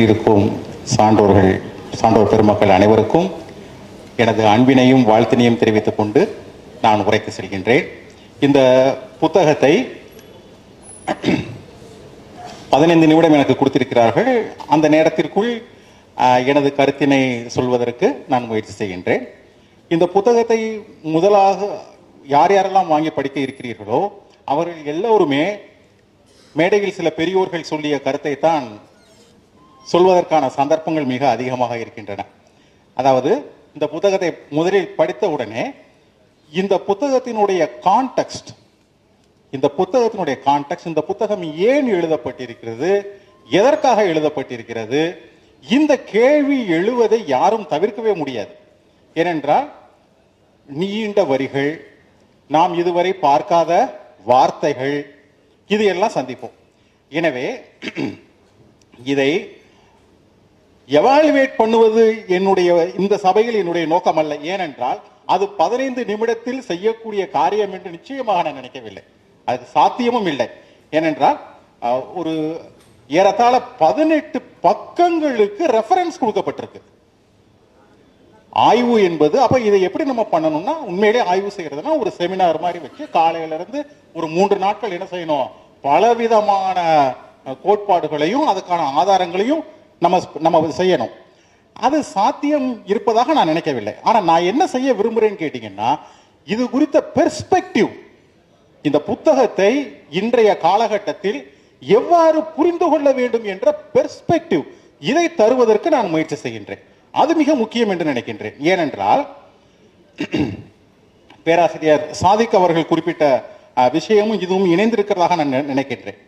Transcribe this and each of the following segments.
வீட்டிற்கும் சான்றோர்கள் சான்றோர் பெருமக்கள் அனைவருக்கும் எனது அன்பினையும் வாழ்த்தினையும் தெரிவித்துக் கொண்டு நான் உரைக்கு செல்கின்றேன். இந்த புத்தகத்தை பதினைந்து நிமிடம் எனக்கு கொடுத்திருக்கிறார்கள். அந்த நேரத்திற்குள் எனது கருத்தினை சொல்வதற்கு நான் முயற்சி செய்கின்றேன். இந்த புத்தகத்தை முதலாக யார் யாரெல்லாம் வாங்கி படிக்க இருக்கிறீர்களோ அவர்கள் எல்லோருமே மேடையில் சில பெரியோர்கள் சொல்லிய கருத்தை தான் சொல்வதற்கான சந்தர்ப்பங்கள் மிக அதிகமாக இருக்கின்றன. அதாவது இந்த புத்தகத்தை முதலில் படித்த உடனே இந்த புத்தகத்தினுடைய கான்டெக்ஸ்ட் இந்த புத்தகத்தினுடைய கான்டெக்ட் இந்த புத்தகம் ஏன் எழுதப்பட்டிருக்கிறது எதற்காக எழுதப்பட்டிருக்கிறது இந்த கேள்வி எழுவதை யாரும் தவிர்க்கவே முடியாது. ஏனென்றால் நீண்ட வரிகள் நாம் இதுவரை பார்க்காத வார்த்தைகள் இது எல்லாம் சந்திப்போம். எனவே இதை எவாலுவேட் பண்ணுவது என்னுடைய இந்த சபையில் என்னுடைய நோக்கம் அல்ல ஏனென்றால் அது பதினைந்து நிமிடத்தில் செய்யக்கூடிய காரியம் என்று நிச்சயமாக நான் நினைக்கவில்லை. அது சாத்தியமும் இல்லை. ஏனென்றால் ஒரு ஏறத்தாழ பதினெட்டு பக்கங்களுக்கு ரெஃபரன்ஸ் கொடுக்கப்பட்டிருக்கு. ஆய்வு என்பது அப்ப இதை எப்படி நம்ம பண்ணணும்னா உண்மையிலே ஆய்வு செய்யறதுனா ஒரு செமினார் மாதிரி வச்சு காலையில இருந்து ஒரு மூன்று நாட்கள் என்ன செய்யணும்? பலவிதமான கோட்பாடுகளையும் அதுக்கான ஆதாரங்களையும் நம்ம நம்ம செய்யணும். அது சாத்தியம் இருப்பதாக நான் நினைக்கவில்லை. ஆனால் நான் என்ன செய்ய விரும்புகிறேன்னு கேட்டிங்கன்னா இது குறித்த பெர்ஸ்பெக்டிவ் இந்த புத்தகத்தை இன்றைய காலகட்டத்தில் எவ்வாறு புரிந்து கொள்ள வேண்டும் என்ற பெர்ஸ்பெக்டிவ் இதை தருவதற்கு நான் முயற்சி செய்கின்றேன். அது மிக முக்கியம் என்று நினைக்கின்றேன். ஏனென்றால் பேராசிரியர் சாதிக் அவர்கள் குறிப்பிட்ட விஷயமும் இதுவும் இணைந்திருக்கிறதாக நான் நினைக்கின்றேன்.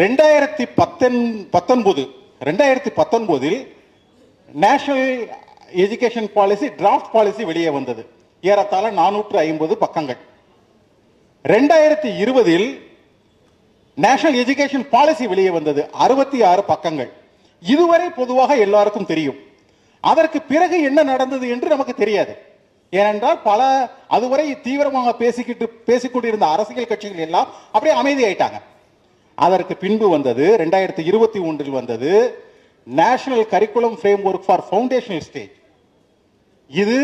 ரெண்டாயிரத்தி பத்தொன் பத்தொன்பது ரெண்டாயிரத்தி பத்தொன்பதில் national education policy draft policy வெளியே வந்தது. ஏறத்தாழ நானூற்று ஐம்பது பக்கங்கள். ரெண்டாயிரத்தி இருபதில் நேஷனல் எஜுகேஷன் பாலிசி வெளியே வந்தது. அறுபத்தி ஆறு பக்கங்கள். இதுவரை பொதுவாக எல்லாருக்கும் தெரியும். அதற்கு பிறகு என்ன நடந்தது என்று நமக்கு தெரியாது. ஏனென்றால் பல அதுவரை தீவிரமாக பேசிக்கிட்டு பேசிக்கொண்டிருந்த அரசியல் கட்சிகள் எல்லாம் அப்படியே அமைதியாயிட்டாங்க. அதற்கு பின்பு வந்தது ரெண்டாயிரத்தி இருபத்தி ஒன்றில் வந்தது national curriculum framework for foundational stage இது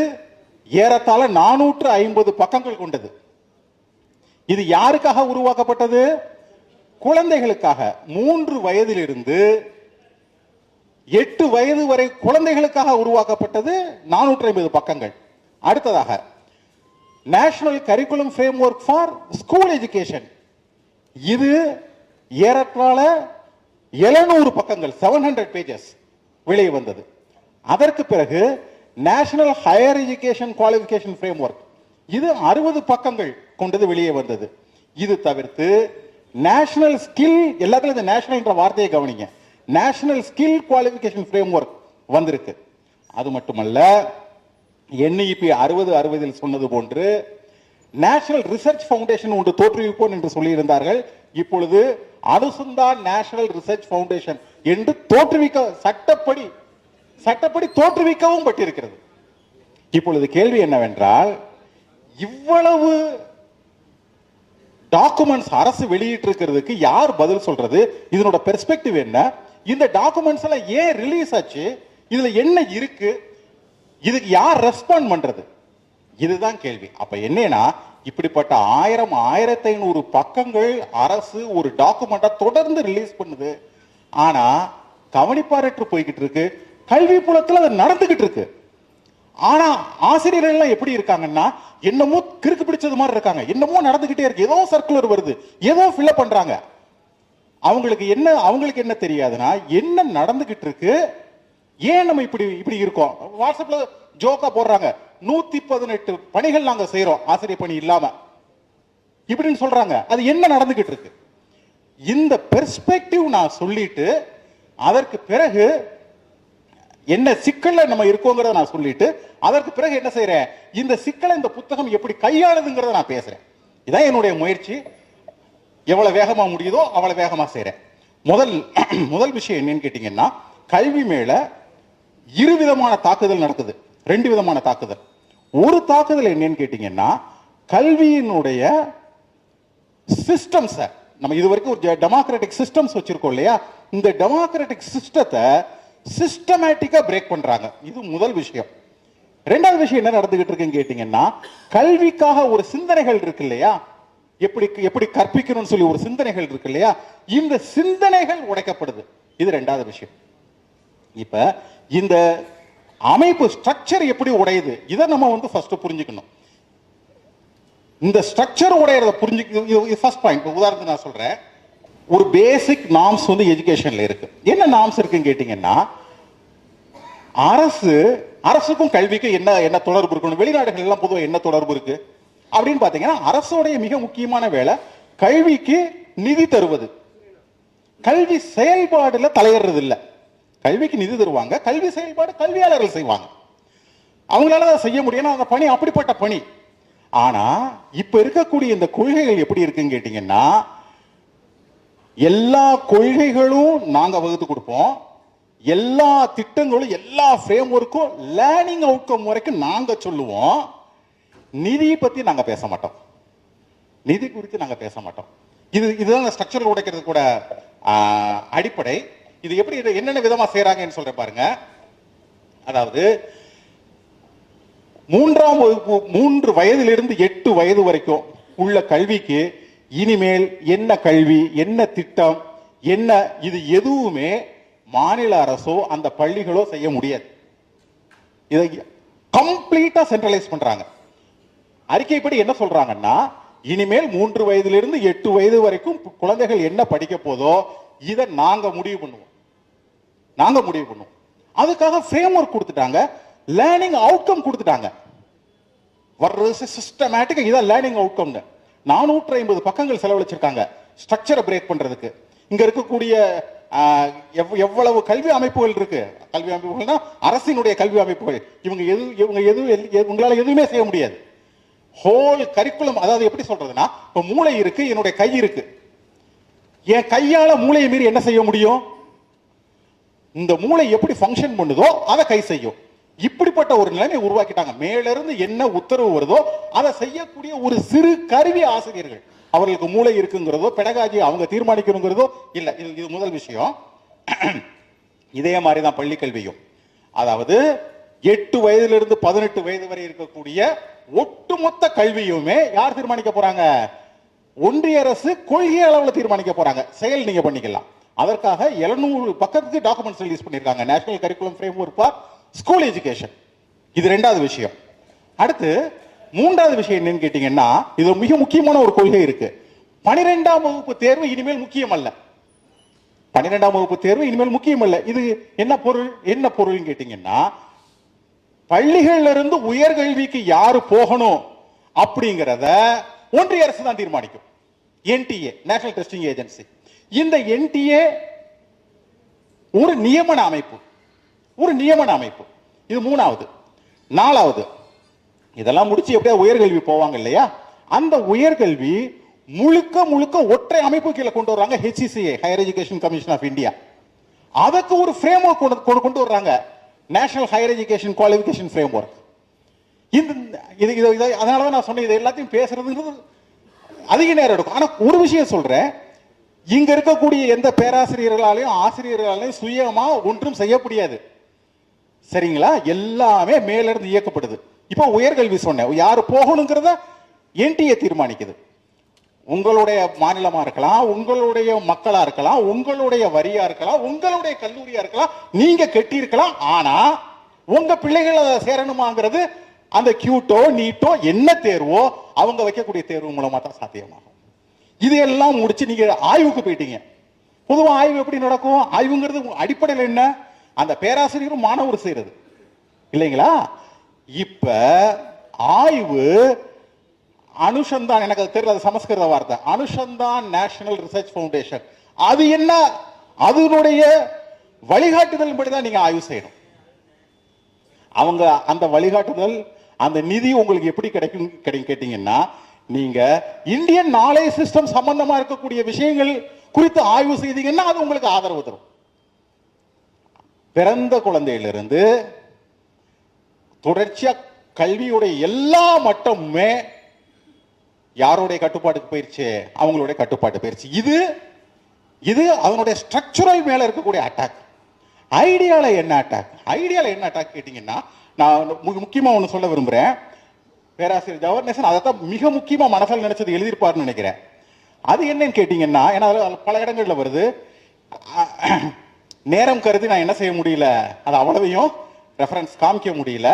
ஏறத்தாழ நானூற்று ஐம்பது பக்கங்கள் கொண்டது. இது யாருக்காக உருவாக்கப்பட்டது? குழந்தைகளுக்காக. மூன்று வயதிலிருந்து எட்டு வயது வரை குழந்தைகளுக்காக உருவாக்கப்பட்டது நானூற்றி ஐம்பது பக்கங்கள். அடுத்ததாக national curriculum framework for school education இது ஏறத்தாழ எழுநூறு பக்கங்கள் செவன் ஹண்ட்ரட் பேஜஸ் வெளியே வந்தது. அதற்கு பிறகு national higher education qualification framework இது அறுபது பக்கங்கள் கொண்டது வெளியே வந்தது. இது தவிர்த்து நேஷனல் ஸ்கில் எல்லாத்துலயும் இந்த நேஷனல்ன்ற வார்த்தையை கவனிங்க. National skill qualification framework வந்திருக்கு. அது மட்டுமல்ல என்இபி அறுபது அறுபதில் சொன்னது போன்று நேஷனல் ரிசர்ச் ஃபவுண்டேஷன் ஒன்று தோற்றுவிப்போம் என்று சொல்லியிருந்தார்கள். இப்பொழுது அனுசந்தான் நேஷனல் ரிசர்ச் ஃபவுண்டேஷன் என்று தோற்றுவிக்க சட்டப்படி சட்டப்படி தோற்றுவிக்கவும் பட்டிருக்கிறது. இப்பொழுது கேள்வி என்னவென்றால் இவ்வளவு டாக்குமெண்ட்ஸ் அரசு வெளியிட்டிருக்கிறதுக்கு யார் பதில் சொல்றது? இதனோட பெர்ஸ்பெக்டிவ் என்ன? இந்த டாக்குமெண்ட்ஸ் எல்லாம் ஏன் ரிலீஸ் ஆச்சு? இதுல என்ன இருக்கு? இதுக்கு யார் ரெஸ்பாண்ட் பண்றது? இதுதான் கேள்வி. அப்ப என்னன்னா இப்படிப்பட்ட ஆயிரம் ஆயிரத்தி ஐநூறு பக்கங்கள் அரசு ஒரு டாக்குமெண்டா தொடர்ந்து ரிலீஸ் பண்ணுது. ஆனா கவனிப்பாரற்று போய்கிட்டு இருக்கு. கல்வி புலத்துல அது நடந்துகிட்டு இருக்கு. ஆனா ஆசிரியர்கள் எல்லாம் எப்படி இருக்காங்கன்னா என்னமோ கிறுக்கு பிடிச்சது மாதிரி இருக்காங்க. என்னமோ நடந்துகிட்டே இருக்கு. ஏதோ சர்க்குலர் வருது. ஏதோ ஃபில்அப் பண்றாங்க. அவங்களுக்கு என்ன அவங்களுக்கு என்ன தெரியாதுன்னா என்ன நடந்துகிட்டு இருக்கு? ஏன் நம்ம இப்படி இப்படி இருக்கோம்? வாட்ஸ்அப்ல ஜோக்கா போடுறாங்க. நூத்தி பதினெட்டு பணிகள் நாங்க செய்யறோம் ஆசிரியர் பணி இல்லாம. இப்படின்னு சொல்றாங்க. அது என்ன நடந்துகிட்டு இருக்கு? இந்த பெர்ஸ்பெக்டிவ் நான் சொல்லிட்டு அதற்கு பிறகு என்ன சிக்கல்ல நம்ம இருக்கோங்கிறத நான் சொல்லிட்டு அதற்கு பிறகு என்ன செய்யறேன் இந்த சிக்கலை இந்த புத்தகம் எப்படி கையாளுதுங்கிறத நான் பேசுறேன். இதான் என்னுடைய முயற்சி. எவ்வளவு வேகமா முடியுதோ அவ்வளவு வேகமா செய்யறேன் முதல் முதல் விஷயம் என்னன்னு கேட்டீங்கன்னா கல்வி மேல இரு விதமான தாக்குதல் நடக்குது. ரெண்டு விதமான தாக்குதல். ஒரு தாக்குதல் என்னன்னு கேட்டீங்கன்னா கல்வியினுடைய சிஸ்டம்ஸை நம்ம இது வரைக்கும் ஒரு டெமோக்ராட்டிக் சிஸ்டம்ஸ் வச்சிருக்கோம் இல்லையா? இந்த டெமோக்ராட்டிக் சிஸ்டத்தை சிஸ்டமேட்டிக்கா பிரேக் பண்றாங்க. இது முதல் விஷயம். ரெண்டாவது விஷயம் என்ன நடந்துகிட்டு இருக்குன்னு கேட்டீங்கன்னா கல்விக்காக ஒரு சிந்தனைகள் இருக்கு இல்லையா? எப்படி எப்படி கற்பிக்கணும்னு சொல்லி ஒரு சிந்தனைகள் இருக்கு இல்லையா? இந்த சிந்தனைகள் உடைக்கப்படுது. இது ரெண்டாவது விஷயம். இப்ப இந்த அமைப்பு ஸ்ட்ரக்சர் எப்படி உடையுது? இதை நம்ம வந்து ஃபர்ஸ்ட் புரிஞ்சுக்கணும். இந்த ஸ்ட்ரக்சர் உடையறத புரிஞ்சு ஃபர்ஸ்ட் பாயிண்ட் உதாரணத்துக்கு நான் சொல்றேன். ஒரு பேசிக் நாம்ஸ் வந்து எஜுகேஷன்ல இருக்கு. என்ன நாம்ஸ் இருக்குன்னு கேட்டீங்கன்னா அரசு அரசுக்கும் கல்விக்கும் என்ன என்ன தொடர்பு இருக்கணும் வெளிநாடுகள் எல்லாம் பொதுவாக என்ன தொடர்பு இருக்கு? அப்படின்னு பாத்தீங்கன்னா அரசோடைய மிக முக்கியமான வேலை கல்விக்கு நிதி தருவது. கல்வி செயல்பாடுல தலையிடுறது இல்லை கல்விக்கு நிதி தருவாங்க கல்வி செயல்பாடு கல்வியாளர்கள் செய்வாங்க. அவங்களால அதை செய்ய முடியும் அந்த பணி அப்படிப்பட்ட பணி. ஆனா இப்ப இருக்கக்கூடிய இந்த கொள்கைகள் எப்படி இருக்குன்னு கேட்டீங்கன்னா எல்லா கொள்கைகளும் நாங்க வகுத்து கொடுப்போம். எல்லா திட்டங்களும் எல்லா ஃப்ரேம் ஒர்க்கும் லேர்னிங் அவுட்கம் வரைக்கும் நாங்க சொல்லுவோம். நிதியை பத்தி நாங்க பேச மாட்டோம். நிதி குறித்து நாங்க பேச மாட்டோம். இது இதுதான் ஸ்ட்ரக்சர் உடைக்கிறது கூட அடிப்படை. இது எப்படி இது என்னென்ன விதமா செய்யறாங்கன்னு சொல்ற பாருங்க. அதாவது மூன்றாம் வகுப்பு மூன்று வயதிலிருந்து எட்டு வயது வரைக்கும் உள்ள கல்விக்கு இனிமேல் என்ன கல்வி என்ன திட்டம் என்ன இது எதுவுமே மாநில அரசோ அந்த பள்ளிகளோ செய்ய முடியாது. இதை கம்ப்ளீட்டா சென்ட்ரலைஸ் பண்றாங்க. அறிக்கைப்படி என்ன சொல்றாங்கன்னா இனிமேல் மூன்று வயதிலிருந்து எட்டு வயது வரைக்கும் குழந்தைகள் என்ன படிக்க போதோ இதை நாங்க முடிவு பண்ணுவோம். நாங்க முடிவு பண்ணுவோம் அதுக்காக ஃப்ரேம் ஒர்க் கொடுத்துட்டாங்க. லேர்னிங் அவுட்கம் கொடுத்துட்டாங்க. வர்றது சிஸ்டமேட்டிக்காக இதான் லேர்னிங் அவுட்கம்னு நானூற்றி ஐம்பது பக்கங்கள் செலவழிச்சிருக்காங்க. ஸ்ட்ரக்சரை பிரேக் பண்ணுறதுக்கு இங்கே இருக்கக்கூடிய எவ்- எவ்வளவு கல்வி அமைப்புகள் இருக்கு. கல்வி அமைப்புகள்னா அரசினுடைய கல்வி அமைப்புகள். இவங்க எது இவங்க எது எது- எதுவுமே செய்ய முடியாது. ஹோல் கரிக்குலம் அதாவது எப்படி சொல்றதுன்னா இப்போ மூளை இருக்கு என்னுடைய கை இருக்கு. என் கையால மூளையை மீறி என்ன செய்ய முடியும்? இந்த மூளை எப்படி ஃபங்க்ஷன் பண்ணுதோ அதை கை செய்யும். இப்படிப்பட்ட ஒரு நிலைமை உருவாக்கிட்டாங்க. மேலிருந்து என்ன உத்தரவு வருதோ அதை செய்யக்கூடிய ஒரு சிறு கருவி ஆசிரியர்கள். அவர்களுக்கு மூளை இருக்குங்கிறதோ பெடகாஜி அவங்க தீர்மானிக்கணுங்கிறதோ இல்லை இது இது முதல் விஷயம். இதே மாதிரி தான் பள்ளி கல்வியும். அதாவது எட்டு வயதிலிருந்து பதினெட்டு வயது வரை இருக்கக்கூடிய ஒட்டுமொத்த கல்வியுமே யார் தீர்மானிக்க போறாங்க? ஒன்றிய அரசு கொள்கை அளவில் தீர்மானிக்க போறாங்க. செயல் நீங்க பண்ணிக்கலாம். அதற்காக 700 பக்கத்துக்கு டாக்குமெண்ட்ஸ் ரிலீஸ் பண்ணியிருக்காங்க. National curriculum framework for school education இது ரெண்டாவது விஷயம். அடுத்து மூன்றாவது விஷயம் என்னன்னு கேட்டீங்கன்னா இது மிக முக்கியமான ஒரு கொள்கை இருக்கு. பனிரெண்டாம் வகுப்பு தேர்வு இனிமேல் முக்கியம் அல்ல பன்னிரெண்டாம் வகுப்பு தேர்வு இனிமேல் முக்கியம் அல்ல இது என்ன பொருள்? என்ன பொருள்னு கேட்டீங்கன்னா பள்ளிகள்ல இருந்து உயர்கல்விக்கு யாரு போகணும் அப்படிங்கிறத ஒன்றிய அரசு தான் தீர்மானிக்கும். என்டிஏ நேஷனல் டெஸ்டிங் ஏஜென்சி இந்த என்டிஏ ஒரு நியமன அமைப்பு. ஒரு நியமன அமைப்பு. இது மூணாவது. நாலாவது. இதெல்லாம் முடிச்சு எப்படியா உயர்கல்வி போவாங்க இல்லையா? அந்த உயர்கல்வி முழுக்க முழுக்க ஒற்றை அமைப்பு கீழே கொண்டு வர்றாங்க HCCA higher education commission of India அதுக்கு ஒரு ஃப்ரேம் ஒர்க் கொண்டு கொண்டு வர்றாங்க. National higher education qualification framework இந்த இது இது அதனால தான் நான் சொன்னேன் இது எல்லாத்தையும் பேசுறதுங்கிறது அதிக நேரம் எடுக்கும். ஆனால் ஒரு விஷயம் சொல்கிறேன் இங்க இருக்கக்கூடிய எந்த பேராசிரியர்களாலையும் ஆசிரியர்களாலையும் சுயமா ஒன்றும் செய்ய முடியாது. சரிங்களா? எல்லாமே மேலிருந்து இயக்கப்படுது. இப்போ உயர்கல்வி சொன்னேன். யாரு போகணுங்கிறத என்டிஏ தீர்மானிக்குது. உங்களுடைய மாநிலமா இருக்கலாம் உங்களுடைய மக்களா இருக்கலாம் உங்களுடைய வரியா இருக்கலாம் உங்களுடைய கல்லூரியா இருக்கலாம் நீங்க கட்டியிருக்கலாம். ஆனா உங்க பிள்ளைகள் அதை சேரணுமாங்கிறது அந்த கியூட்டோ நீட்டோ என்ன தேர்வோ அவங்க வைக்கக்கூடிய தேர்வு மூலமா தான் சாத்தியமாகும். இதையெல்லாம் முடிச்சு நீங்க ஆய்வுக்கு போயிட்டீங்க. பொதுவாக ஆய்வு எப்படி நடக்கும்? ஆய்வுங்கிறது அடிப்படையில் என்ன? அந்த பேராசிரியரும் மாணவர் செய்யறது. இல்லைங்களா? இப்ப ஆய்வு அனுசந்தான் எனக்கு அது தெரியல அது சமஸ்கிருத வார்த்தை. Anusandhan national research foundation. அது என்ன? அதனுடைய வழிகாட்டுதல் தான் நீங்க ஆய்வு செய்யணும். அவங்க அந்த வழிகாட்டுதல் அந்த நிதி உங்களுக்கு எப்படி கிடைக்கும் கிடைக்கும் கேட்டீங்கன்னா நீங்க இந்தியன் நாலேஜ் சிஸ்டம் சம்பந்தமா இருக்கக்கூடிய விஷயங்கள் குறித்து ஆய்வு செய்தீங்கன்னா அது உங்களுக்கு ஆதரவு தரும். பிறந்த குழந்தையிலிருந்து தொடர்ச்சியா கல்வியுடைய எல்லா மட்டமுமே யாருடைய கட்டுப்பாட்டுக்கு போயிருச்சு? அவங்களுடைய கட்டுப்பாட்டு போயிருச்சு. இது இது அதனுடைய ஸ்ட்ரக்சரல் மேல இருக்கக்கூடிய அட்டாக் ஐடியால என்ன அட்டாக் ஐடியால என்ன அட்டாக் கேட்டீங்கன்னா நான் மு- முக்கியமா ஒன்று சொல்ல விரும்புறேன். பேராசிரியர் ஜவஹர்நேசன் அதை தான் மிக முக்கியமா மனசில் நினைச்சது எழுதியிருப்பார்னு நினைக்கிறேன். அது என்னன்னு கேட்டீங்கன்னா ஏன்னா அதுல பல இடங்கள்ல வருது. நேரம் கருதி நான் என்ன செய்ய முடியல அது அவ்வளவையும் ரெஃபரன்ஸ் காமிக்க முடியல.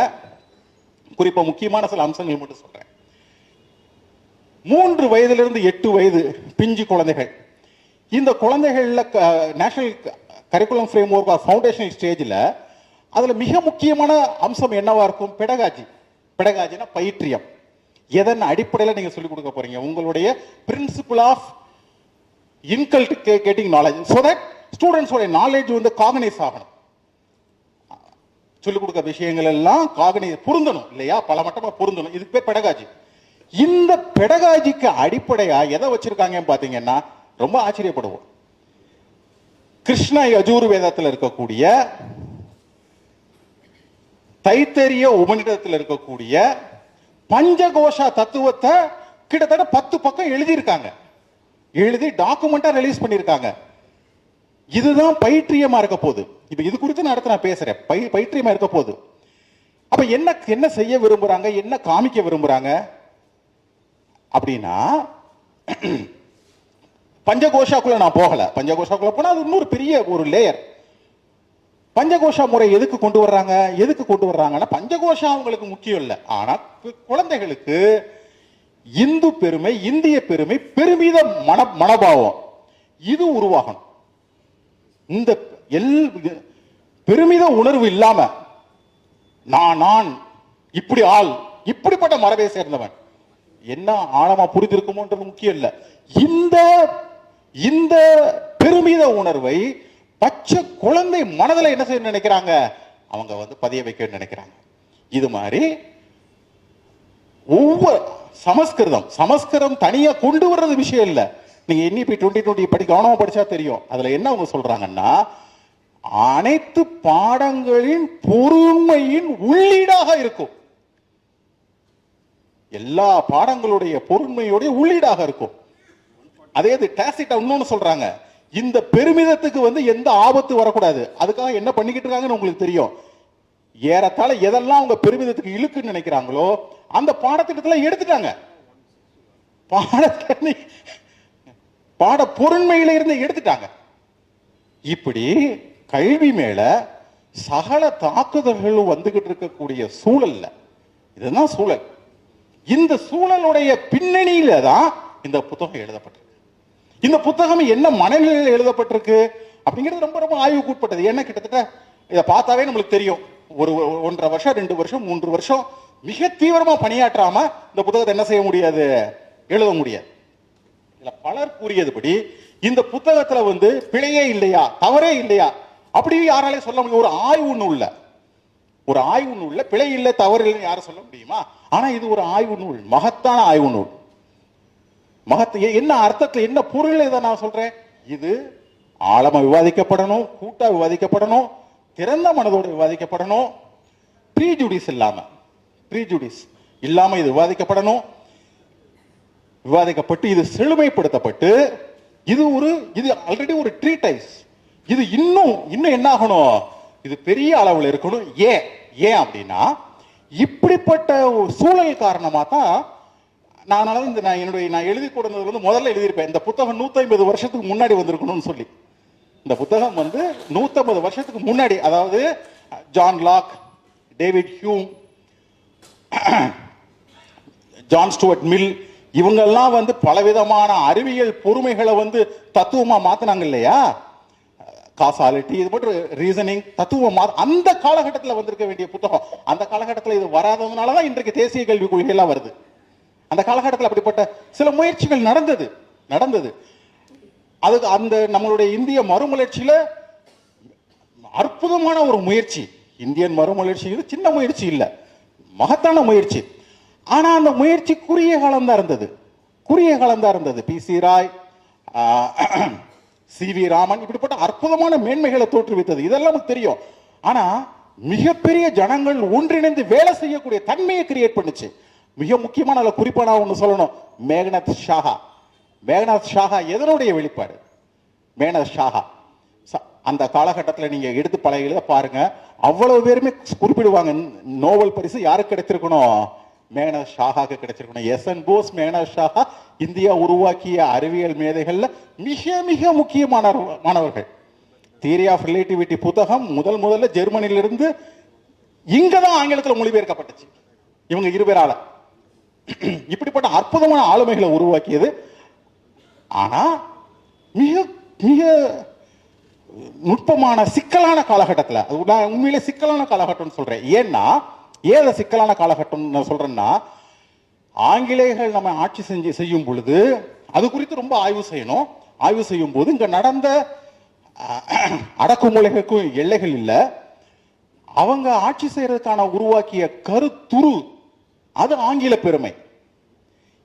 குறிப்பாக முக்கியமான சில அம்சங்கள் மட்டும் சொல்றேன். மூன்று வயதிலிருந்து எட்டு வயது பிஞ்சு குழந்தைகள். இந்த குழந்தைகள்ல national curriculum framework foundational ஸ்டேஜில் அதுல மிக முக்கியமான அம்சம் என்னவா இருக்கும்? பெடகாஜி. பெடகாஜினா பயிற்றியம் எதன் அடிப்படையில் நீங்க சொல்லிக் கொடுக்க போறீங்க? உங்களுடைய principle of inculcating knowledge so that ஸ்டூடெண்ட்ஸோட knowledge வந்து காகனைஸ் ஆகணும். சொல்லிக் கொடுக்க விஷயங்கள் எல்லாம் காகனி பொருந்தணும் இல்லையா? பல மட்டமா பொருந்தணும். இதுக்கு பேர் பெடகாஜி. இந்த பெடகாஜிக்கு அடிப்படையா எதை வச்சிருக்காங்கன்னு பார்த்தீங்கன்னா ரொம்ப ஆச்சரியப்படுவோம். கிருஷ்ண யஜூர் வேதத்தில் இருக்கக்கூடிய தைத்தரிய உபநிடத்தில் இருக்கக்கூடிய பஞ்சகோஷா தத்துவத்தை கிட்டத்தட்ட பத்து பக்கம் எழுதியிருக்காங்க. எழுதி டாக்குமெண்டா ரிலீஸ் பண்ணியிருக்காங்க. இதுதான் பைத்திரியமா இருக்க போகுது. இப்ப இது குறித்து நான் அடுத்து நான் பேசுறேன். பை பயிற்றியமா இருக்க போகுது. அப்ப என்ன என்ன செய்ய விரும்புறாங்க? என்ன காமிக்க விரும்புறாங்க? அப்படின்னா பஞ்சகோஷாக்குள்ள நான் போகல. பஞ்சகோஷாக்குள்ள போனா அது இன்னொரு பெரிய ஒரு லேயர் பஞ்சகோஷா முறை எதுக்கு கொண்டு வர்றாங்க? எதுக்கு கொண்டு வர்றாங்கன்னா பஞ்சகோஷா அவங்களுக்கு முக்கியம் இல்லை. ஆனா குழந்தைகளுக்கு இந்து பெருமை இந்திய பெருமை பெருமித மன மனபாவம். இது உருவாகணும். இந்த எல் பெருமித உணர்வு இல்லாம நான் நான் இப்படி ஆள் இப்படிப்பட்ட மரபை சேர்ந்தவன் என்ன ஆழமா புரிந்திருக்குமோன்றது முக்கியம் இல்லை. இந்த இந்த பெருமித உணர்வை பச்சை குழந்தை மனதில் என்ன செய்ய நினைக்கிறாங்க? அவங்க வந்து பதிய வைக்க நினைக்கிறாங்க. இது மாதிரி ஒவ்வொரு சமஸ்கிருதம் சமஸ்கிருதம் தனியா கொண்டு வர்றது விஷயம் இல்லை. நீங்க என்இபி டுவெண்ட்டி டுவெண்ட்டி படி கவனமா படிச்சா தெரியும். அதுல என்ன அவங்க சொல்றாங்கன்னா அனைத்து பாடங்களின் பொறுமையின் உள்ளீடாக இருக்கும். எல்லா பாடங்களுடைய பொறுமையுடைய உள்ளீடாக இருக்கும். அதே இது டாசிட்டா இன்னொன்னு சொல்றாங்க. இந்த பெருமிதத்துக்கு வந்து எந்த ஆபத்து வரக்கூடாது. அதுக்காக என்ன பண்ணிக்கிட்டு இருக்காங்கன்னு உங்களுக்கு தெரியும். ஏறத்தாழ எதெல்லாம் அவங்க பெருமிதத்துக்கு இழுக்குன்னு நினைக்கிறாங்களோ அந்த பாடத்திட்டத்துல எடுத்துட்டாங்க. பாடத்தை பாட பொருண்மையில இருந்து எடுத்துட்டாங்க. இப்படி கல்வி மேல சகல தாக்குதல்களும் வந்துகிட்டு இருக்கக்கூடிய சூழல்ல இதுதான் சூழல். இந்த சூழலுடைய பின்னணியில தான் இந்த புத்தகம் எழுதப்பட்டது. இந்த புத்தகம் என்ன மனநிலையில் எழுதப்பட்டிருக்கு அப்படிங்கிறது ரொம்ப ரொம்ப ஆய்வுக்கு உட்பட்டது ஏன்னா கிட்டத்தட்ட இதை பார்த்தாவே நம்மளுக்கு தெரியும். ஒரு ஒன்றரை வருஷம் ரெண்டு வருஷம் மூன்று வருஷம் மிக தீவிரமா பணியாற்றாம இந்த புத்தகத்தை என்ன செய்ய முடியாது? எழுத முடியாது. இதுல பலர் கூறியதுபடி இந்த புத்தகத்துல வந்து பிழையே இல்லையா? தவறே இல்லையா? அப்படி யாராலையும் சொல்ல முடியும். ஒரு ஆய்வு நூல்ல ஒரு ஆய்வு நூல்ல பிழை இல்லை தவறு இல்லைன்னு யாரும் சொல்ல முடியுமா? ஆனா இது ஒரு ஆய்வு நூல் மகத்தான ஆய்வு நூல். மகத்து என்ன அர்த்தத்தில் என்ன பொருள் இதை நான் சொல்றேன்? இது ஆழமா விவாதிக்கப்படணும் கூட்டா விவாதிக்கப்படணும் திறந்த மனதோடு விவாதிக்கப்படணும். ப்ரீஜுடிஸ் இல்லாம ப்ரீஜுடிஸ் இல்லாம இது விவாதிக்கப்படணும். விவாதிக்கப்பட்டு இது செழுமைப்படுத்தப்பட்டு இது ஒரு இது ஆல்ரெடி ஒரு ட்ரீடைஸ் இது இன்னும் இன்னும் என்ன ஆகணும்? இது பெரிய அளவில் இருக்கணும். ஏன்? ஏன் அப்படின்னா இப்படிப்பட்ட ஒரு சூழல் காரணமாக தான் நான் அதனால இந்த நான் என்னுடைய நான் எழுதி கொடுத்தது வந்து முதல்ல எழுதியிருப்பேன். இந்த புத்தகம் 150 வருஷத்துக்கு முன்னாடி வந்திருக்கணும்னு சொல்லி. இந்த புத்தகம் வந்து 150 வருஷத்துக்கு முன்னாடி அதாவது John Locke David Hume John Stuart Mill இவங்கெல்லாம் வந்து பலவிதமான அறிவியல் பொறுமைகளை வந்து தத்துவமாக மாற்றினாங்க இல்லையா? காசாலிட்டி இது போட்டு ரீசனிங் தத்துவம் அந்த காலகட்டத்தில் வந்திருக்க வேண்டிய புத்தகம். அந்த காலகட்டத்தில் இது வராததுனால தான் இன்றைக்கு தேசிய கல்விக் கொள்கையெல்லாம் வருது. அந்த காலகட்டத்தில் அப்படிப்பட்ட சில முயற்சிகள் நடந்தது நடந்தது. அது அந்த நம்மளுடைய இந்திய மறுமலர்ச்சியில் அற்புதமான ஒரு முயற்சி. இந்தியன் மறுமலர்ச்சி இது சின்ன முயற்சி இல்லை மகத்தான முயற்சி. ஆனால் அந்த முயற்சி குறுகிய காலம்தான் இருந்தது. குறுகிய காலம்தான் இருந்தது. P. C. Ray C. V. Raman இப்படிப்பட்ட அற்புதமான மேன்மைகளை தோற்றுவித்தது. இதெல்லாம் தெரியும். ஆனால் மிகப்பெரிய ஜனங்கள் ஒன்றிணைந்து வேலை செய்யக்கூடிய தன்மையை கிரியேட் பண்ணுச்சு. மிக முக்கியமான அதில் குறிப்பாக நான் ஒன்று சொல்லணும். மேகநாத் ஷாஹா. மேகநாத் ஷாஹா எதனுடைய வெளிப்பாடு? மேகநாத் ஷாஹா. அந்த காலகட்டத்தில் நீங்கள் எடுத்து பழகில பாருங்க. அவ்வளவு பேருமே குறிப்பிடுவாங்க. நோபல் பரிசு யாருக்கு கிடைச்சிருக்கணும் மேகநாத் ஷாஹாக்கு கிடைச்சிருக்கணும் S. N. Bose Meghnad Saha India உருவாக்கிய அறிவியல் மேதைகளில் மிக மிக முக்கியமான மாணவர்கள். தியரி ஆஃப் ரிலேட்டிவிட்டி புத்தகம் முதல் முதல்ல ஜெர்மனியிலிருந்து இங்கே தான் ஆங்கிலத்தில் மொழிபெயர்க்கப்பட்டுச்சு. இவங்க இருபேரால இப்படிப்பட்ட அற்புதமான ஆளுமைகளை உருவாக்கியது. ஆனா மிக மிக நுட்பமான சிக்கலான காலகட்டத்தில் அது நான் உண்மையிலே சிக்கலான காலகட்டம்னு சொல்றேன். ஏன்னா ஏன் சிக்கலான காலகட்டம் நான் சொல்றேன்னா ஆங்கிலேயர்கள் நம்ம ஆட்சி செஞ்சு செய்யும் பொழுது அது குறித்து ரொம்ப ஆய்வு செய்யணும். ஆய்வு செய்யும் போது இங்க நடந்த அடக்குமுறைகளுக்கும் எல்லைகள் இல்லை. அவங்க ஆட்சி செய்யறதுக்கான உருவாக்கிய கருத்துரு அது ஆங்கில பெருமை.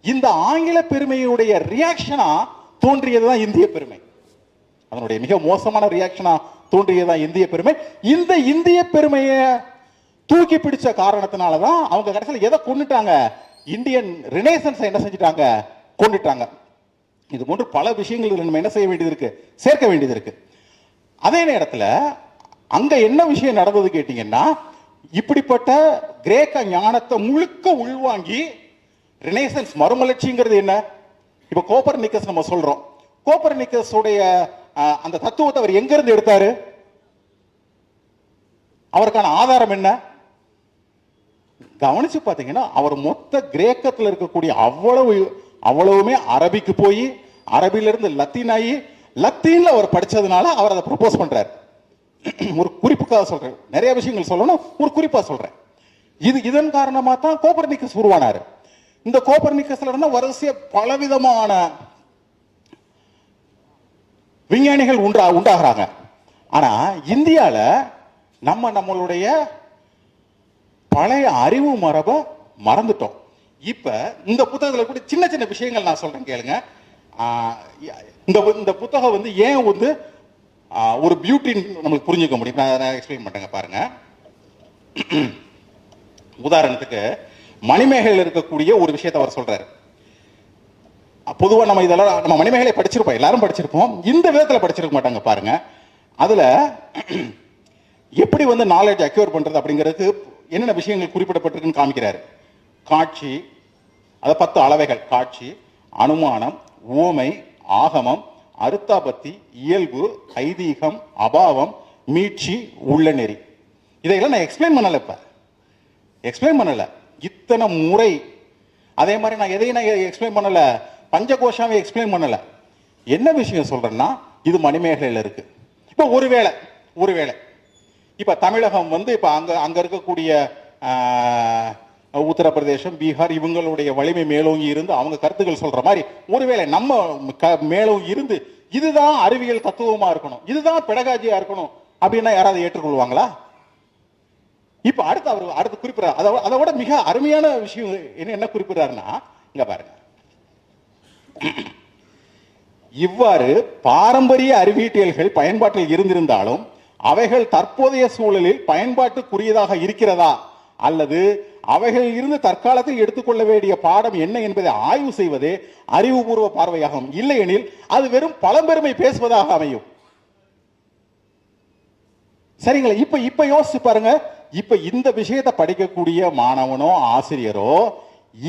இந்த ஆங்கில பெருமையுடைய ரியாக்ஷனா தோன்றியதுதான் இந்திய பெருமை. அதனுடைய மிக மோசமான ரியாக்ஷனா தோன்றியதுதான் இந்திய பெருமை. இந்த இந்திய பெருமையை தூக்கி பிடிச்ச காரணத்தினால தான் அவங்க கடைசியில் எதை கொண்டுட்டாங்க இந்தியன் ரினேசன்ஸை என்ன செஞ்சுட்டாங்க? கொண்டுட்டாங்க இது போன்று பல விஷயங்கள் நம்ம என்ன செய்ய வேண்டியது இருக்கு? சேர்க்க வேண்டியது இருக்கு. அதே நேரத்தில் அங்க என்ன விஷயம் நடந்தது கேட்டீங்கன்னா இப்படிப்பட்ட கிரேக்க ஞானத்தை முழுக்க உள்வாங்கி ரினேசன்ஸ் மறுமலர்ச்சிங்கிறது என்ன? இப்போ கோப்பர் நிக்கஸ் நம்ம சொல்றோம். கோப்பர் நிக்கஸ் உடைய அந்த தத்துவத்தை அவர் எங்கிருந்து எடுத்தாரு? அவருக்கான ஆதாரம் என்ன? கவனிச்சு பார்த்தீங்கன்னா அவர் மொத்த கிரேக்கத்தில் இருக்கக்கூடிய அவ்வளவு அவ்வளவுமே அரபிக்கு போய் அரபிலிருந்து லத்தீன் ஆகி லத்தீன்ல அவர் படிச்சதுனால அவர் அதை ப்ரப்போஸ் பண்றாரு. ஒரு குறிப்புக்காக சொல்றேன். நிறைய விஷயங்கள் சொல்லணும் ஒரு குறிப்பா சொல்றேன். இது இதன் காரணமாக தான் கோப்பர்னிக்கஸ் உருவானாரு. இந்த கோப்பர்னிக்கஸ்ல இருந்து வரிசைய பலவிதமான விஞ்ஞானிகள் உண்டா உண்டாகிறாங்க. ஆனா இந்தியால நம்ம நம்மளுடைய பழைய அறிவு மரபை மறந்துட்டோம். இப்ப இந்த புத்தகத்துல கூட சின்ன சின்ன விஷயங்கள் நான் சொல்றேன் கேளுங்க. இந்த இந்த புத்தகம் வந்து ஏன் வந்து ஒரு பியூட்டின்னு நம்மளுக்கு புரிஞ்சுக்க முடியும். நான் எக்ஸ்பிளைன் பண்ணுறேங்க பாருங்க. உதாரணத்துக்கு மணிமேகலையில் இருக்கக்கூடிய ஒரு விஷயத்தை அவர் சொல்றாரு. பொதுவாக நம்ம இதெல்லாம் நம்ம மணிமேகலை படிச்சிருப்போம் எல்லாரும் படிச்சிருப்போம். இந்த விதத்தில் படிச்சிருக்க மாட்டாங்க பாருங்க. அதுல எப்படி வந்து நாலேஜ் அக்யூர் பண்றது அப்படிங்கிறதுக்கு என்னென்ன விஷயங்கள் குறிப்பிடப்பட்டிருக்குன்னு காமிக்கிறாரு. காட்சி அதை பத்து அளவைகள். காட்சி அனுமானம் ஊமை ஆகமம் அருத்தாபத்தி இயல்பு ஐதீகம் அபாவம் மீட்சி உள்ள நெறி. இதையெல்லாம் நான் எக்ஸ்பிளைன் பண்ணல இப்போ. எக்ஸ்பிளைன் பண்ணல. இத்தனை முறை. அதே மாதிரி நான் எதையும் நான் எக்ஸ்பிளைன் பண்ணல. பஞ்சகோஷாவை எக்ஸ்பிளைன் பண்ணல. என்ன விஷயம் சொல்றேன்னா இது மணிமேகலையில் இருக்கு. இப்போ ஒருவேளை ஒருவேளை இப்போ தமிழகம் வந்து இப்போ அங்கே அங்கே இருக்கக்கூடிய உத்தரப்பிரதேசம் பீகார் இவங்களுடைய வலிமை மேலோங்கி இருந்து அவங்க கருத்துக்கள் சொல்ற மாதிரி ஒருவேளை நம்ம க- மேலோங்கி இருந்து இதுதான் அறிவியல் தத்துவமா இருக்கணும் இதுதான் பெடகாஜியா இருக்கணும் அப்படின்னா யாராவது ஏற்றுக்கொள்வாங்களா? இப்ப அடுத்து அவர் அடுத்து குறிப்பிடார் அதை அதை விட மிக அருமையான விஷயம் என்ன என்ன குறிப்பிடுறாருன்னா இங்க பாருங்க. இவ்வாறு பாரம்பரிய அறிவியல்கள் பயன்பாட்டில் இருந்திருந்தாலும் அவைகள் தற்போதைய சூழலில் பயன்பாட்டுக்குரியதாக இருக்கிறதா அல்லது அவைகளில் இருந்து தற்காலத்தில் எடுத்துக்கொள்ள வேண்டிய பாடம் என்ன என்பதை ஆய்வு செய்வதே அறிவுபூர்வ பார்வையாகும். இல்லையெனில் அது வெறும் பழம்பெருமை பேசுவதாக அமையும். சரிங்களா? இப்ப இப்ப யோசிச்சு பாருங்க. இப்ப இந்த விஷயத்தை படிக்கக்கூடிய மாணவனோ ஆசிரியரோ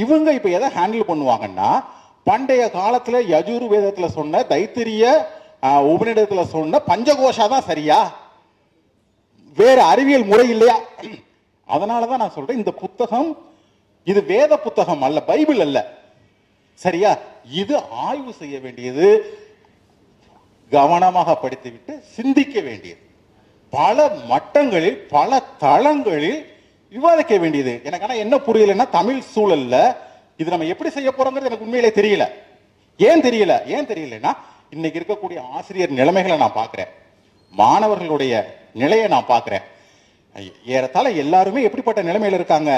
இவங்க இப்ப எதை ஹேண்டில் பண்ணுவாங்கன்னா பண்டைய காலத்துல யஜூர் வேதத்துல சொன்ன தைத்திரிய உபநிடத்துல சொன்ன பஞ்சகோஷா தான் சரியா? வேற அறிவியல் முறை இல்லையா? அதனாலதான் நான் சொல்றேன் இந்த புத்தகம் இது வேத புத்தகம் அல்ல பைபிள் அல்ல. சரியா? இது ஆய்வு செய்ய வேண்டியது கவனமாக படித்துவிட்டு சிந்திக்க வேண்டியது. பல மட்டங்களில் பல தளங்களில் விவாதிக்க வேண்டியது. எனக்கு ஆனால் என்ன புரியலன்னா தமிழ் சூழல்ல இது நம்ம எப்படி செய்ய போறோங்கிறது எனக்கு உண்மையிலே தெரியல. ஏன் தெரியல? ஏன் தெரியலன்னா இன்னைக்கு இருக்கக்கூடிய ஆசிரியர் நிலைமைகளை நான் பார்க்குறேன். மாணவர்களுடைய நிலையை நான் பார்க்குறேன். ஏறத்தாழ எல்லாருமே எப்படிப்பட்ட நிலைமையில இருக்காங்க?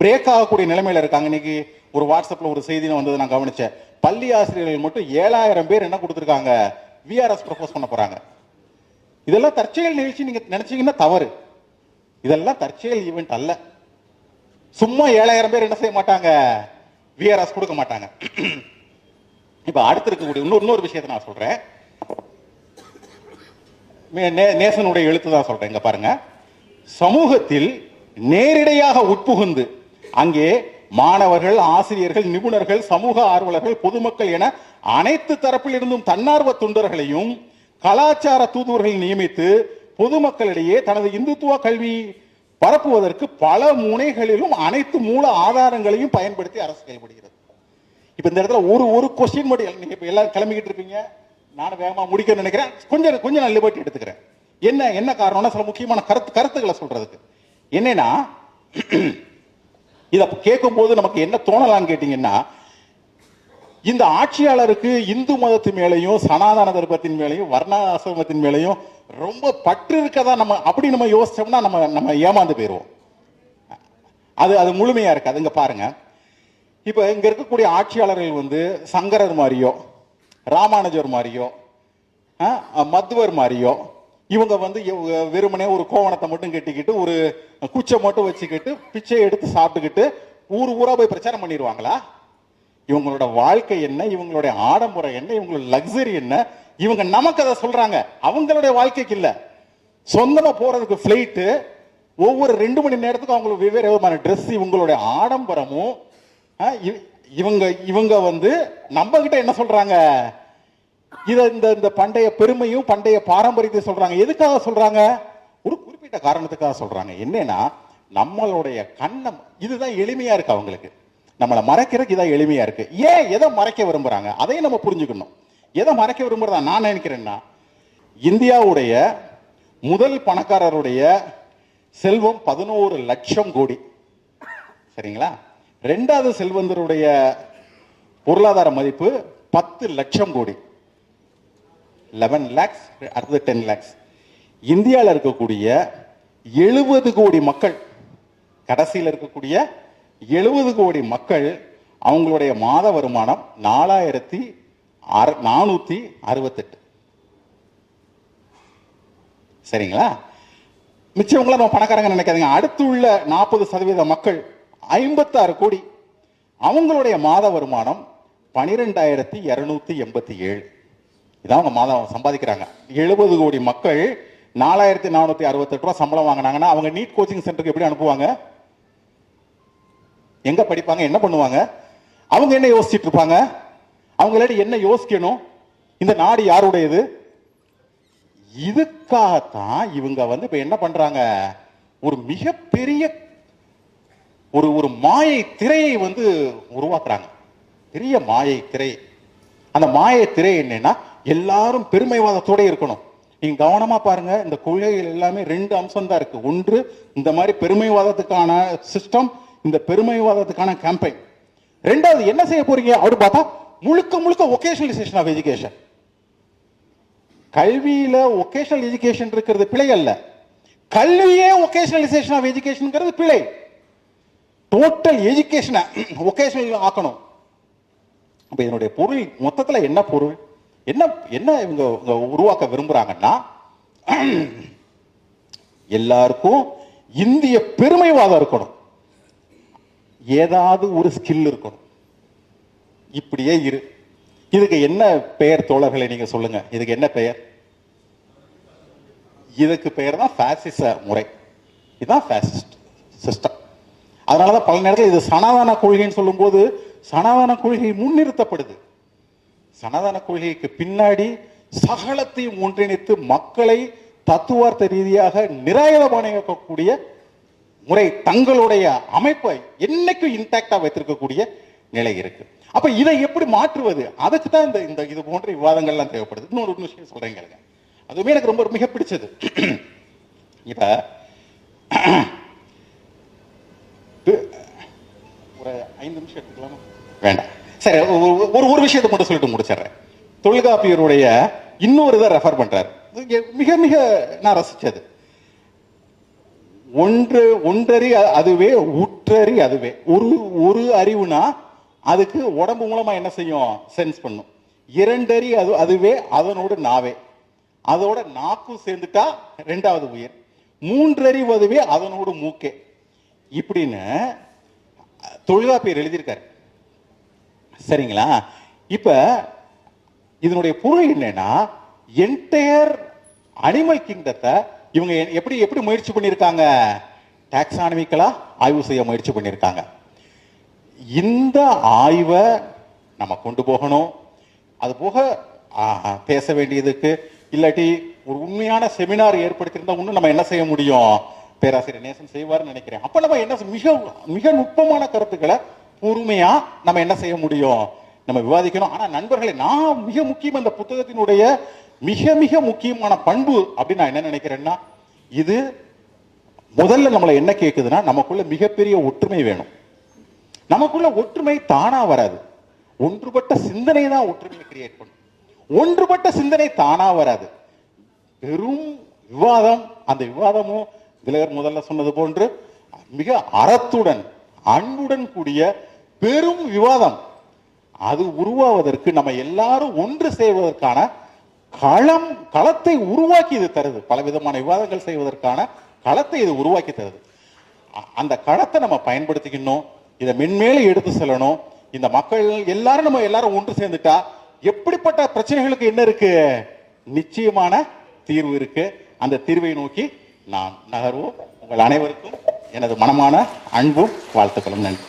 பிரேக் ஆகக்கூடிய நிலைமையில இருக்காங்க. இன்னைக்கு ஒரு வாட்ஸ்அப்ல ஒரு செய்தி வந்தது நான் கவனிச்சேன். பள்ளி ஆசிரியர்கள் மட்டும் ஏழாயிரம் பேர் என்ன கொடுத்துருக்காங்க? விஆர்எஸ் ப்ரப்போஸ் பண்ண போறாங்க. இதெல்லாம் தற்செயல் நிகழ்ச்சி. நீங்க நினைச்சீங்கன்னா தவறு. இதெல்லாம் தற்செயல் ஈவெண்ட் அல்ல. சும்மா ஏழாயிரம் பேர் என்ன செய்ய மாட்டாங்க? விஆர்எஸ் கொடுக்க மாட்டாங்க. இப்ப அடுத்து இருக்கக்கூடிய இன்னொரு இன்னொரு விஷயத்தை நான் சொல்றேன். நே- நேசனுடைய எழுத்து தான் சொல்றேன். இங்கே பாருங்க. சமூகத்தில் நேரிடையாக உட்புகுந்து அங்கே மாணவர்கள் ஆசிரியர்கள் நிபுணர்கள் சமூக ஆர்வலர்கள் பொதுமக்கள் என அனைத்து தரப்பில் இருந்தும் தன்னார்வ தொண்டர்களையும் கலாச்சார தூதுவர்கள் நியமித்து பொதுமக்களிடையே தனது இந்துத்துவ கல்வி பரப்புவதற்கு பல முனைகளிலும் அனைத்து மூல ஆதாரங்களையும் பயன்படுத்தி அரசு செயல்படுகிறது இப்ப இந்த இடத்துல ஒரு ஒரு கொஸ்டின் மட்டும் நீங்கள் இப்போ எல்லாரும் கிளம்பிக்கிட்டு இருப்பீங்க. நான் வேகமா முடிக்கணும்னு நினைக்கிறேன். கொஞ்சம் கொஞ்சம் நான் லிபர்ட்டி எடுத்துக்கிறேன். என்ன என்ன காரணம்னா சில முக்கியமான கருத்து கருத்துக்களை சொல்றதுக்கு. என்னன்னா இத கேட்கும் போது நமக்கு என்ன தோணலாம்னு கேட்டீங்கன்னா இந்த ஆட்சியாளருக்கு இந்து மதத்து மேலையும் சனாதன தர்மத்தின் மேலையும் வர்ணாசிரமத்தின் மேலையும் ரொம்ப பற்று இருக்கதா நம்ம அப்படி நம்ம யோசிச்சோம்னா நம்ம நம்ம ஏமாந்து போயிடுவோம் அது அது முழுமையா இருக்கு அதுங்க பாருங்க. இப்ப இங்க இருக்கக்கூடிய ஆட்சியாளர்கள் வந்து சங்கரர் மாதிரியோ ராமானுஜர் மாதிரியோ ஆ, மத்வர் மாதிரியோ இவங்க வந்து வெறுமனே ஒரு கோவணத்தை மட்டும் கட்டிக்கிட்டு ஒரு குச்சை மட்டும் வச்சுக்கிட்டு பிச்சை எடுத்து சாப்பிட்டுக்கிட்டு ஊர் ஊரா போய் பிரச்சாரம் பண்ணிடுவாங்களா? இவங்களோட வாழ்க்கை என்ன? இவங்களுடைய ஆடம்பரம் என்ன? இவங்களோட லக்ஸரி என்ன? இவங்க நமக்கு அதை சொல்றாங்க. அவங்களுடைய வாழ்க்கைக்கு இல்லை. சொந்தமா போறதுக்கு ஃபிளைட்டு ஒவ்வொரு ரெண்டு மணி நேரத்துக்கும் அவங்களுக்கு வெவ்வேறு விதமான ட்ரெஸ் இவங்களுடைய ஆடம்பரமும் ஆ, இவங்க இவங்க வந்து நம்ம கிட்ட என்ன சொல்றாங்க? இத இந்த இந்த பண்டைய பெருமையும் பண்டைய பாரம்பரியத்தை சொல்றாங்க. எதுக்காக சொல்றாங்க? ஒரு குறிப்பிட்ட காரணத்துக்காக சொல்றாங்க. என்னன்னா நம்மளுடைய கண்ணம் இதுதான் எளிமையா இருக்கு அவங்களுக்கு. நம்மளை மறைக்கிறதுக்கு இதான் எளிமையா இருக்கு. ஏன் எதை மறைக்க விரும்புறாங்க? அதையும் நம்ம புரிஞ்சுக்கணும். எதை மறைக்க விரும்புறதா நான் நினைக்கிறேன்னா இந்தியாவுடைய முதல் பணக்காரருடைய செல்வம் பதினோரு லட்சம் கோடி. சரிங்களா? ரெண்டாவது செல்வந்தருடைய பொருளாதார மதிப்பு பத்து லட்சம் கோடி. லெவன் லேக்ஸ் அடுத்தது டென் லேக்ஸ் இந்தியாவில் இருக்கக்கூடிய எழுபது கோடி மக்கள் கடைசியில் இருக்கக்கூடிய எழுபது கோடி மக்கள் அவங்களுடைய மாத வருமானம் நாலாயிரத்தி அறு நானூற்றி அறுபத்தெட்டு. சரிங்களா? மிச்சவங்கள நம்ம பணக்காரங்க நினைக்காதீங்க. அடுத்து உள்ள நாற்பது சதவீத மக்கள் ஐம்பத்தாறு கோடி. அவங்களுடைய மாத வருமானம் பனிரெண்டாயிரத்தி இருநூத்தி எண்பத்தி ஏழு. இதான் அவங்க மாதம் சம்பாதிக்கிறாங்க. எழுபது கோடி மக்கள் நாலாயிரத்தி நானூத்தி அறுபத்தெட்டு ரூபா சம்பளம் வாங்கினாங்கன்னா அவங்க நீட் கோச்சிங் சென்டருக்கு எப்படி அனுப்புவாங்க? எங்க படிப்பாங்க? என்ன பண்ணுவாங்க? அவங்க என்ன யோசிச்சுட்டு இருப்பாங்க? அவங்களாடி என்ன யோசிக்கணும்? இந்த நாடு யாருடையது? இதுக்காகத்தான் இவங்க வந்து இப்ப என்ன பண்றாங்க? ஒரு மிகப்பெரிய ஒரு ஒரு மாயை திரையை வந்து உருவாக்குறாங்க. பெரிய மாயை திரை. அந்த மாயை திரை என்னன்னா எல்லாரும் பெருமைவாதத்தோட இருக்கணும். நீங்க கவனமா பாருங்க இந்த கொள்கைகள் எல்லாமே ரெண்டு அம்சம் தான் இருக்கு. ஒன்று இந்த மாதிரி பெருமைவாதத்துக்கான சிஸ்டம் இந்த பெருமைவாதத்துக்கான கேம்பெயின் ரெண்டாவது என்ன செய்ய போறீங்க? அப்படி பார்த்தா முழுக்க முழுக்க ஒகேஷனலைசேஷன் ஆஃப் எஜுகேஷன் கல்வியில ஒகேஷனல் எஜுகேஷன் இருக்கிறது பிழை அல்ல. கல்வியே ஒகேஷனலைசேஷன் ஆஃப் எஜுகேஷன் பிழை. டோட்டல் எஜுகேஷனை ஒகேஷனல் ஆக்கணும். இப்போ இதனுடைய பொருள் மொத்தத்தில் என்ன பொருள்? என்ன என்ன இவங்க இவங்க உருவாக்க விரும்புகிறாங்கன்னா எல்லாருக்கும் இந்திய பெருமைவாதம் இருக்கணும். ஏதாவது ஒரு ஸ்கில் இருக்கணும். இப்படியே இரு. இதுக்கு என்ன பெயர் தோழர்களை நீங்க சொல்லுங்க. இதுக்கு என்ன பெயர்? இதுக்கு பெயர் தான் ஃபேசிச முறை. இதுதான் ஃபேசிஸ்ட் சிஸ்டம் அதனாலதான் பல நேரத்தில் இது சனாதன கொள்கைன்னு சொல்லும்போது சனாதன கொள்கை முன்னிறுத்தப்படுது. சனாதன கொள்கைக்கு பின்னாடி சகலத்தையும் ஒன்றிணைத்து மக்களை தத்துவார்த்த ரீதியாக நிராயுதபாணியாக்கக்கூடிய முறை தங்களுடைய அமைப்பை என்னைக்கும் இன்டாக்டா வைத்திருக்கக்கூடிய நிலை இருக்கு. அப்ப இதை எப்படி மாற்றுவது? அதுக்கு தான் இந்த இந்த இது போன்ற விவாதங்கள்லாம் தேவைப்படுது. இன்னொரு விஷயம் சொல்றேங்க அதுவுமே எனக்கு ரொம்ப மிக பிடிச்சது. இப்ப ஒரு ஐந்து நிமிஷம் எடுத்துக்கலாமா? வேண்டாம். சரி ஒரு- ஒரு ஒரு விஷயத்தை மட்டும் சொல்லிட்டு முடிச்சிடுறேன். தொல்காப்பியருடைய இன்னொரு இதை ரெஃபர் பண்றாரு. மிக மிக நான் ரசிச்சது. ஒன்று ஒன்றறி அதுவே உற்றறி அதுவே. ஒரு ஒரு அறிவுனா அதுக்கு உடம்பு மூலமா என்ன செய்யும்? சென்ஸ் பண்ணும். இரண்டறி அது அதுவே அதனோடு நாவே. அதோட நாக்கும் சேர்ந்துட்டா ரெண்டாவது உயிர். மூன்றறிவு அதுவே அதனோடு மூக்கே. இப்படின்னு தொல்காப்பியர் எழுதியிருக்காரு. சரிங்களா? இப்போ இதனுடைய பொருள் என்னன்னா என்டையர் அனிமல் கிங்டத்தை இவங்க எப்படி எப்படி முயற்சி பண்ணியிருக்காங்க? டாக்ஸானமிக்கலா ஆய்வு செய்ய முயற்சி பண்ணியிருக்காங்க. இந்த ஆய்வை நம்ம கொண்டு போகணும். அது போக பேச வேண்டியதுக்கு இல்லாட்டி ஒரு உண்மையான செமினார் ஏற்படுத்தியிருந்தா இன்னும் நம்ம என்ன செய்ய முடியும்? பேராசிரியர் நேசன் செய்வார்னு நினைக்கிறேன். அப்ப நம்ம என்ன செய்- மிக மிக நுட்பமான கருத்துக்களை பொறுமையா நம்ம என்ன செய்ய முடியும்? நம்ம விவாதிக்கணும். ஆனா நண்பர்களே நான் மிக முக்கியம் இந்த புத்தகத்தினுடைய மிக மிக முக்கியமான பண்பு அப்படின்னு நான் என்ன நினைக்கிறேன்னா இது முதல்ல நம்மளை என்ன கேக்குதுன்னா நமக்குள்ள மிகப்பெரிய ஒற்றுமை வேணும். நமக்குள்ள ஒற்றுமை தானா வராது. ஒன்றுபட்ட சிந்தனை தான் ஒற்றுமையை கிரியேட் பண்ணும். ஒன்றுபட்ட சிந்தனை தானா வராது. பெரும் விவாதம் அந்த விவாதமும் திலகர் முதல்ல சொன்னது போன்று மிக அறத்துடன் அன்புடன் கூடிய பெரும் விவாதம். அது உருவாவதற்கு நம்ம எல்லாரும் ஒன்று செய்வதற்கான களம் களத்தை உருவாக்கி இது தருது. பல விதமான விவாதங்கள் செய்வதற்கான களத்தை இது உருவாக்கி தருது. அந்த களத்தை நம்ம பயன்படுத்திக்கணும் இதை மென்மேலும் எடுத்து செல்லணும். இந்த மக்கள் எல்லாரும் நம்ம எல்லாரும் ஒன்று சேர்ந்துட்டா எப்படிப்பட்ட பிரச்சனைகளுக்கு என்ன இருக்கு? நிச்சயமான தீர்வு இருக்கு. அந்த தீர்வை நோக்கி நாம் நகர்வோம். உங்கள் அனைவருக்கும் எனது மனமான அன்பும் வாழ்த்துக்களும். நன்றி.